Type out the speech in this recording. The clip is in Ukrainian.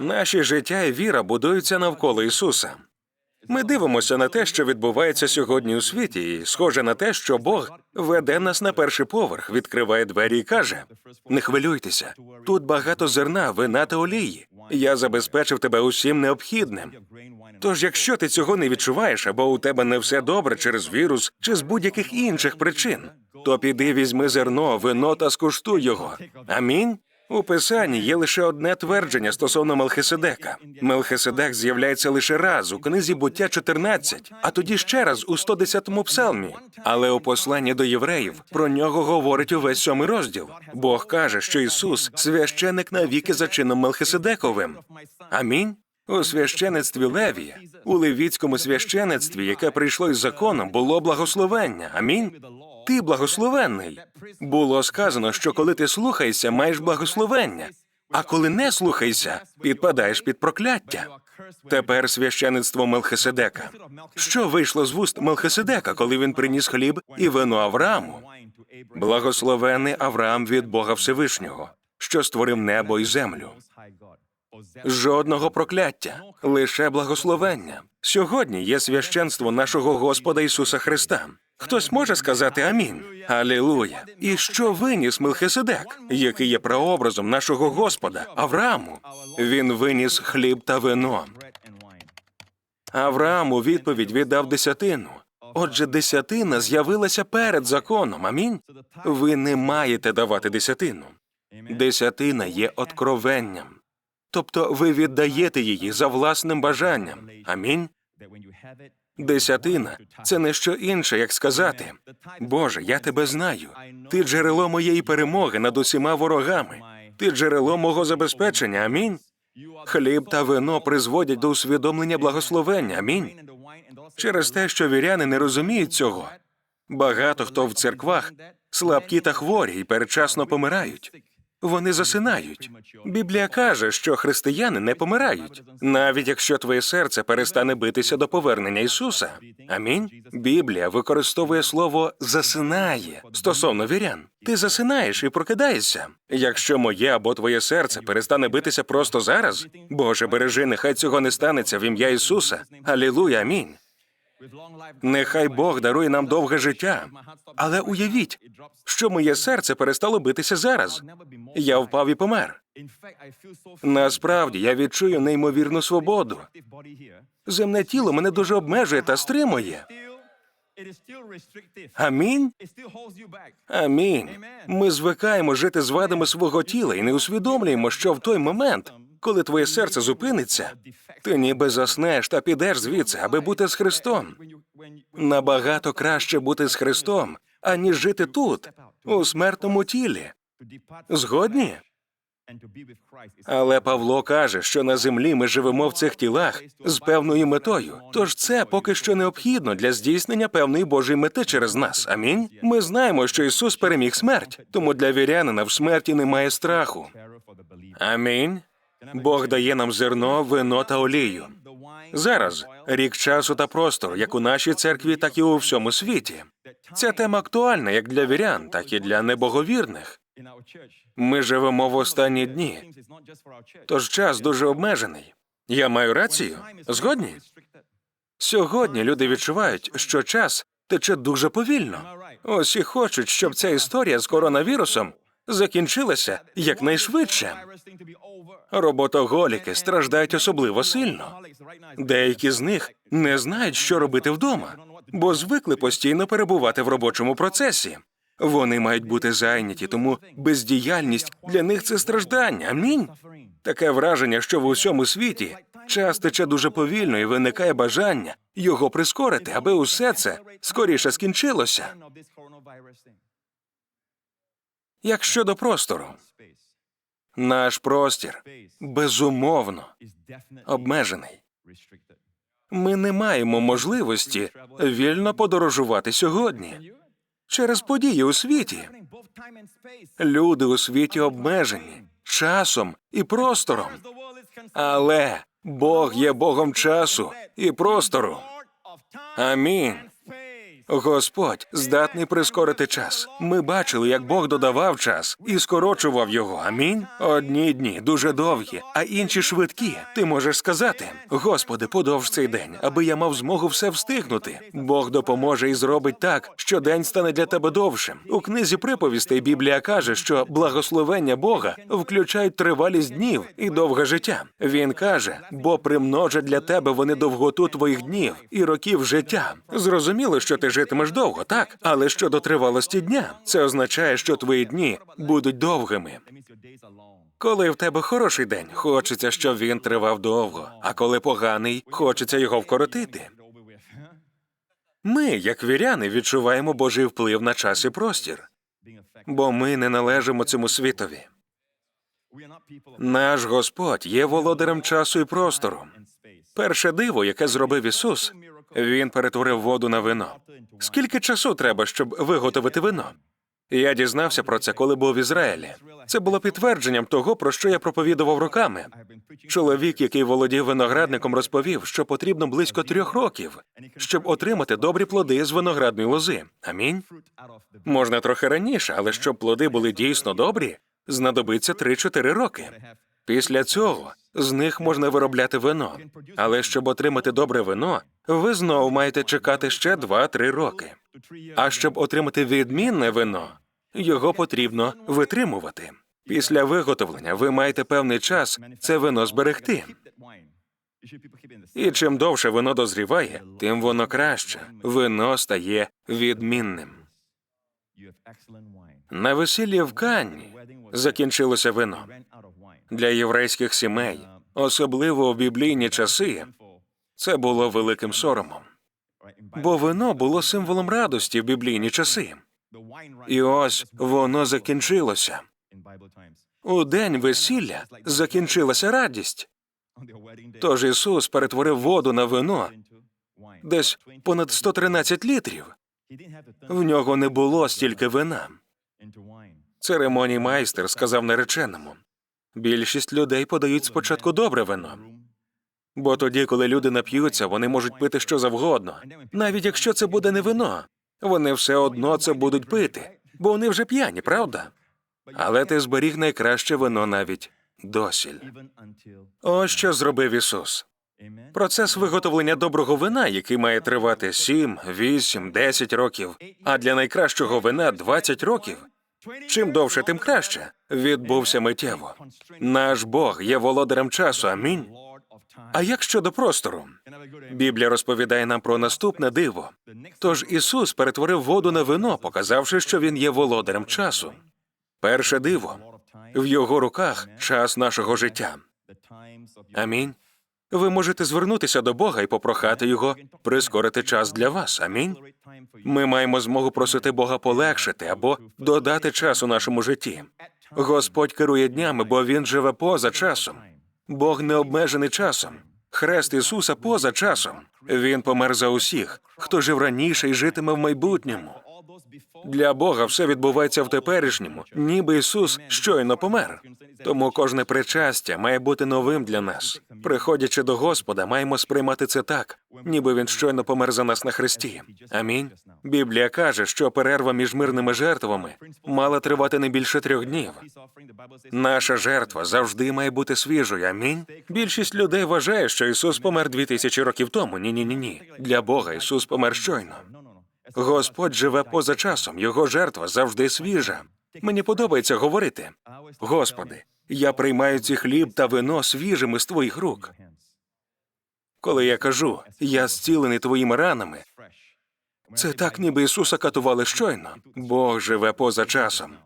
Наші життя і віра будуються навколо Ісуса. Ми дивимося на те, що відбувається сьогодні у світі, і схоже на те, що Бог веде нас на перший поверх, відкриває двері і каже: не хвилюйтеся, тут багато зерна, вина та олії. Я забезпечив тебе усім необхідним. Тож, якщо ти цього не відчуваєш, або у тебе не все добре через вірус чи з будь-яких інших причин, то піди візьми зерно, вино та скуштуй його. Амінь. У писанні є лише одне твердження стосовно Мелхиседека. Мелхиседек з'являється лише раз у книзі буття 14, а тоді ще раз у 110-му псалмі. Але у посланні до євреїв про нього говорить увесь сьомий розділ. Бог каже, що Ісус священик навіки за чином Мелхиседековим. Амінь. У священицтві Левія, у левіцькому священицтві, яке прийшло із законом, було благословення. Амінь. Ти благословенний. Було сказано, що коли ти слухаєшся, маєш благословення, а коли не слухаєшся, підпадаєш під прокляття. Тепер священицтво Мелхиседека. Що вийшло з вуст Мелхиседека, коли він приніс хліб і вино Аврааму? Благословений Авраам від Бога Всевишнього, що створив небо і землю. Жодного прокляття, лише благословення. Сьогодні є священство нашого Господа Ісуса Христа. Хтось може сказати амінь. Алілуя. І що виніс Мелхиседек, який є прообразом нашого Господа Аврааму? Він виніс хліб та вино. Авраам у відповідь віддав десятину. Отже, десятина з'явилася перед законом. Амінь. Ви не маєте давати десятину. Десятина є откровенням. Тобто ви віддаєте її за власним бажанням. Амінь. Десятина це не що інше, як сказати Боже, я тебе знаю. Ти джерело моєї перемоги над усіма ворогами. Ти джерело мого забезпечення. Амінь. Хліб та вино призводять до усвідомлення благословення. Амінь. Через те, що віряни не розуміють цього. Багато хто в церквах слабкі та хворі і передчасно помирають. Вони засинають. Біблія каже, що християни не помирають, навіть якщо твоє серце перестане битися до повернення Ісуса. Амінь. Біблія використовує слово засинає стосовно вірян. Ти засинаєш і прокидаєшся. Якщо моє або твоє серце перестане битися просто зараз, Боже, бережи, нехай цього не станеться в ім'я Ісуса. Алілуя, амінь. Нехай Бог дарує нам довге життя. Але уявіть, що моє серце перестало битися зараз. Я впав і помер. Насправді я відчую неймовірну свободу. Земне тіло мене дуже обмежує та стримує. Амінь. Амінь. Ми звикаємо жити з вадами свого тіла і не усвідомлюємо, що в той момент, коли твоє серце зупиниться, ти ніби заснеш та підеш звідси, аби бути з Христом. Набагато краще бути з Христом, аніж жити тут, у смертному тілі. Згодні? Але Павло каже, що на землі ми живемо в цих тілах з певною метою. Тож це поки що необхідно для здійснення певної Божої мети через нас. Амінь. Ми знаємо, що Ісус переміг смерть, тому для вірянина в смерті немає страху. Амінь. Бог дає нам зерно, вино та олію. Зараз рік часу та простору, як у нашій церкві, так і у всьому світі. Ця тема актуальна як для вірян, так і для небоговірних. Ми живемо в останні дні, тож час дуже обмежений. Я маю рацію? Згодні? Сьогодні люди відчувають, що час тече дуже повільно. Усі хочуть, щоб ця історія з коронавірусом закінчилася якнайшвидше. Роботоголіки страждають особливо сильно. Деякі з них не знають, що робити вдома, бо звикли постійно перебувати в робочому процесі. Вони мають бути зайняті, тому бездіяльність для них це страждання. Амінь. Таке враження, що в усьому світі час тече дуже повільно і виникає бажання його прискорити, аби усе це скоріше скінчилося. Як щодо простору, наш простір безумовно обмежений. Ми не маємо можливості вільно подорожувати сьогодні через події у світі. Люди у світі обмежені часом і простором. Але Бог є Богом часу і простору. Амінь. Господь здатний прискорити час. Ми бачили, як Бог додавав час і скорочував його. Амінь. Одні дні дуже довгі, а інші швидкі. Ти можеш сказати: Господи, подовж цей день, аби я мав змогу все встигнути. Бог допоможе і зробить так, що день стане для тебе довшим. У книзі приповістей Біблія каже, що благословення Бога включають тривалість днів і довге життя. Він каже: бо примножать для тебе вони довготу твоїх днів і років життя. Зрозуміло, що ти житимеш довго, так але щодо тривалості дня, це означає, що твої дні будуть довгими. Коли в тебе хороший день, хочеться, щоб він тривав довго, а коли поганий, хочеться його вкоротити. Ми, як віряни, відчуваємо Божий вплив на час і простір, бо ми не належимо цьому світові. Наш Господь є володарем часу і простору. Перше диво, яке зробив Ісус, він перетворив воду на вино. Скільки часу треба, щоб виготовити вино? Я дізнався про це, коли був в Ізраїлі. Це було підтвердженням того, про що я проповідував роками. Чоловік, який володів виноградником, розповів, що потрібно близько трьох років, щоб отримати добрі плоди з виноградної лози. Амінь. Можна трохи раніше, але щоб плоди були дійсно добрі, знадобиться 3-4 роки. Після цього з них можна виробляти вино. Але щоб отримати добре вино, ви знову маєте чекати ще 2-3 роки. А щоб отримати відмінне вино, його потрібно витримувати. Після виготовлення ви маєте певний час це вино зберегти. І чим довше вино дозріває, тим воно краще. Вино стає відмінним. На весіллі в Канні закінчилося вино для єврейських сімей, особливо в біблійні часи. Це було великим соромом, бо вино було символом радості в біблійні часи. І ось воно закінчилося. У день весілля закінчилася радість. Тож Ісус перетворив воду на вино десь понад 113 літрів. В нього не було стільки вина. Церемоній майстер сказав нареченому: більшість людей подають спочатку добре вино. Бо тоді, коли люди нап'ються, вони можуть пити що завгодно, навіть якщо це буде не вино, вони все одно це будуть пити, бо вони вже п'яні, правда? Але ти зберіг найкраще вино навіть досіль. Ось що зробив Ісус. Процес виготовлення доброго вина, який має тривати 7, 8, 10 років, а для найкращого вина 20 років. Чим довше, тим краще. Відбувся миттєво. Наш Бог є володарем часу. Амінь. А як щодо простору? Біблія розповідає нам про наступне диво. Тож Ісус перетворив воду на вино, показавши, що Він є володарем часу. Перше диво в його руках час нашого життя. Амінь. Ви можете звернутися до Бога і попрохати його прискорити час для вас. Амінь. Ми маємо змогу просити Бога полегшити або додати час у нашому житті. Господь керує днями, бо він живе поза часом. Бог не обмежений часом. Хрест Ісуса поза часом. Він помер за усіх, хто жив раніше і житиме в майбутньому. Для Бога все відбувається в теперішньому, ніби Ісус щойно помер. Тому кожне причастя має бути новим для нас. Приходячи до Господа, маємо сприймати це так, ніби він щойно помер за нас на хресті. Амінь. Біблія каже, що перерва між мирними жертвами мала тривати не більше трьох днів. Наша жертва завжди має бути свіжою. Амінь. Більшість людей вважає, що Ісус помер дві тисячі років тому. Ні, ні, ні, ні. Для Бога Ісус помер щойно. Господь живе поза часом, його жертва завжди свіжа. Мені подобається говорити. Господи, я приймаю ці хліб та вино свіжими з твоїх рук. Коли я кажу, я зцілений твоїми ранами, це так, ніби Ісуса катували щойно. Бог живе поза часом.